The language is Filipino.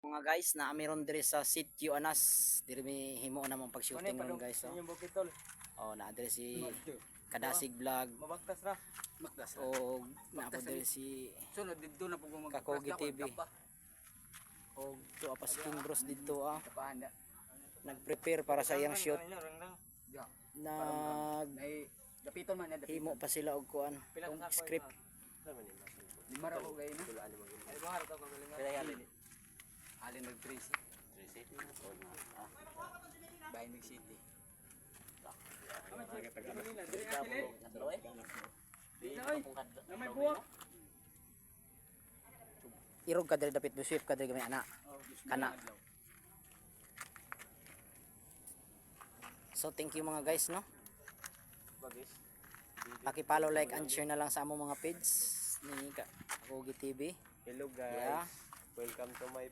mga guys na meron diri sa sitio Anas diri mi himo na mong pag-shooting ron guys oh. Yung bukid tol. oh na diri si Kadasig vlog Mabaktas ra. Magdas. o na po diri si Sunod dito na po mag Kakogi TV. o to apas King Bros dito ah nag-prepare para sa iyang shoot nag dapiton man na dapiton. himo pa sila og kuan kung script Lima ra ko gayon. Ay bahar to kagalingan. Kaya yan. Alin nag 3 Binding City. Na may buwak. irog ka diri dapit busip ka diri gamay ana kana so thank you mga guys no paki-follow like and share na lang sa among mga page ni Kakogi TV Hello yeah guys. Welcome to my